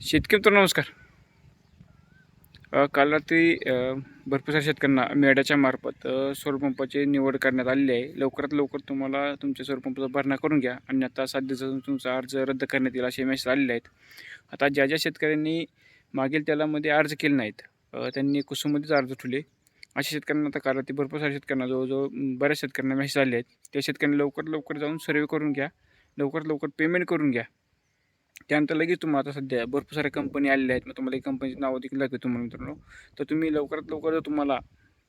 शेतकरी मित्रांनो नमस्कार. काल रात्री भरपूर साऱ्या शेतकऱ्यांना मेड्याच्या मार्फत सौरपंपाची निवड करण्यात आलेली आहे. लवकरात लवकर तुम्हाला तुमच्या सौरपंपाचा भरणा करून घ्या आणि आता सध्याचा तुमचा अर्ज रद्द करण्यात येईल असे मेसेज आलेले आहेत. आता ज्या ज्या शेतकऱ्यांनी मागील त्यालामध्ये अर्ज केले नाहीत त्यांनी कुसुमध्येच अर्ज ठेवले. अशा शेतकऱ्यांना आता काल रात्री भरपूर साऱ्या शेतकऱ्यांना जवळजवळ बऱ्याच शेतकऱ्यांना मेसेज आले आहेत. त्या शेतकऱ्यांनी लवकरात लवकर जाऊन सर्वे करून घ्या. लवकरात लवकर पेमेंट करून घ्या. त्यानंतर लगेच तुम्हाला आता सध्या भरपूर साऱ्या कंपनी आलेल्या आहेत. मग तुम्हाला एक कंपनीचं नावं देखील लागेल तुम्हाला मित्रांनो. तर तुम्ही लवकरात लवकर जर तुम्हाला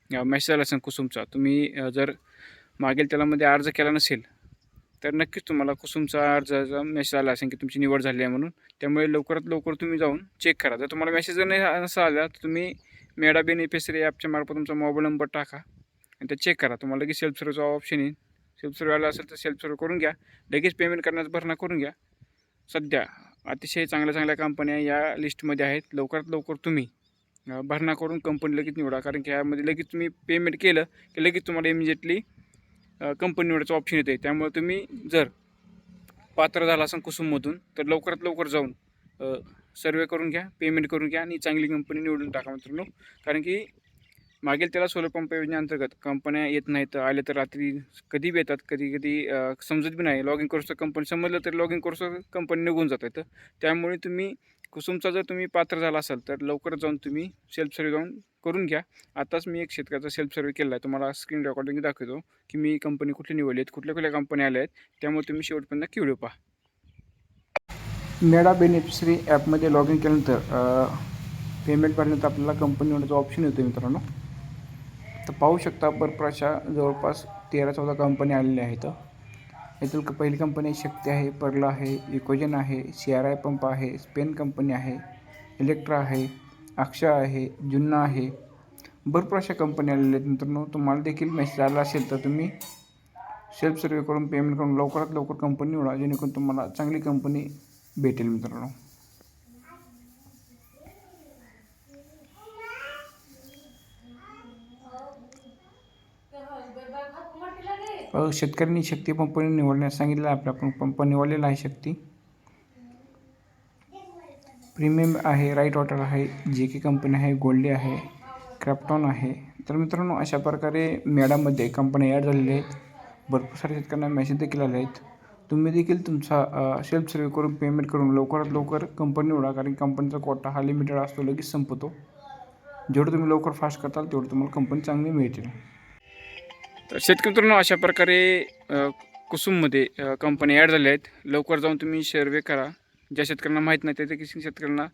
मेसेज आला असेल कुसुमचा तुम्ही जर मागील त्यालामध्ये अर्ज केला नसेल तर नक्कीच तुम्हाला कुसुमचा अर्जाचा मेसेज आला असेल की तुमची निवड झाली आहे म्हणून. त्यामुळे लवकरात लवकर तुम्ही जाऊन चेक करा. जर तुम्हाला मेसेज जर नाही असा आला तर तुम्ही मेडा बेनिफिशरी ॲपच्या मार्फत तुमचा मोबाईल नंबर टाका आणि ते चेक करा. तुम्हाला लगेच सेल्फ सर्व्हिसचा ऑप्शन येईल. सेल्फ सर्व्ह आला असेल तर सेल्फ सर्व्ह करून घ्या. लगेच पेमेंट करण्याचा भरणा करून घ्या. सध्या अतिशय चांगल्या चांगल्या कंपन्या या लिस्टमध्ये आहेत. लवकरात लवकर तुम्ही भरणा करून कंपनी लगेच निवडा. कारण की यामध्ये लगेच तुम्ही पेमेंट केलं की लगेच तुम्हाला इमिजिएटली कंपनी निवडायचं ऑप्शन येते त्यामुळे तुम्ही जर पात्र झाला असाल कुसुममधून तर लवकरात लवकर जाऊन सर्वे करून घ्या पेमेंट करून घ्या आणि चांगली कंपनी निवडून टाका मित्रांनो. कारण की मागील त्याला सोलर पंप योजनेअंतर्गत कंपन्या येत नाहीत आले तर रात्री कधी बी येतात कधी कधी समजत बी नाही. लॉग इन करू कंपनी समजलं तर लॉग इन करू कंपनी निघून जात तर त्यामुळे तुम्ही कुसुमचा जर तुम्ही पात्र झाला असाल तर लवकर जाऊन तुम्ही सेल्फ सर्व्हे जाऊन करून घ्या. आताच मी एक शेतकऱ्याचा सेल्फ सर्व्हे केला आहे. तुम्हाला स्क्रीन रेकॉर्डिंग दाखवतो की मी कंपनी कुठली निवडली आहेत कुठल्या कुठल्या कंपन्या आल्या आहेत. त्यामुळे तुम्ही शेवटपर्यंत नक्की व्हिडिओ पहा. मेडा बेनिफिशरी ॲपमध्ये लॉग इन केल्यानंतर पेमेंट भरण्यात आपल्याला कंपनी होण्याचा ऑप्शन येतो मित्रांनो. तर पाहू शकता भरपूर अशा जवळपास तेरा चौदा कंपनी आलेल्या आहेत. यातील क- पहिली कंपनी शक्ती आहे पर्ला आहे इकोजन आहे सी आर आय पंप आहे स्पेन कंपनी आहे इलेक्ट्रा आहे अक्षा आहे जुन्ना आहे. भरपूर अशा कंपनी आलेल्या आहेत मित्रांनो तुम्हाला देखील मेसेज आला असेल तर तुम्ही सेल्फ सर्वे करून पेमेंट करून लवकरात लवकर कंपनी निवडा जेणेकरून तुम्हाला चांगली कंपनी भेटेल मित्रांनो. शेतकऱ्यांनी शक्ती पंप निवडण्यास सांगितलं आहे. आपला पण पंप निवडलेला आहे शक्ती. प्रीमियम आहे राईट वॉटर आहे जे के कंपनी आहे गोल्डे आहे क्रॅप्टॉन आहे. तर मित्रांनो अशा प्रकारे मेडामध्ये कंपन्या ॲड झालेल्या आहेत. भरपूर साऱ्या शेतकऱ्यांना मेसेज देखील आले आहेत. तुम्ही देखील तुमचा सेल्फ सर्वे करून पेमेंट करून लवकरात लवकर कंपनी निवडा कारण कंपनीचा कोटा हा लिमिटेड असतो लगेच संपतो. जेवढं तुम्ही लवकर फास्ट करताल तेवढं तुम्हाला कंपनी चांगली मिळतील. तर शेतकरी मित्रांनो अशा प्रकारे कुसुममध्ये कंपनी कंपन्या ॲड झाल्या आहेत. लवकर जाऊन तुम्ही सर्वे करा. ज्या शेतकऱ्यांना माहीत नाही त्या देखील शेतकऱ्यांना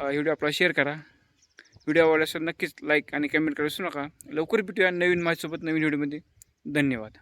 व्हिडिओ आपला शेअर करा. व्हिडिओ आवडल्यास नक्कीच लाईक आणि कमेंट करू नका. लवकर भेटूया नवीन माझ्यासोबत नवीन व्हिडिओमध्ये धन्यवाद.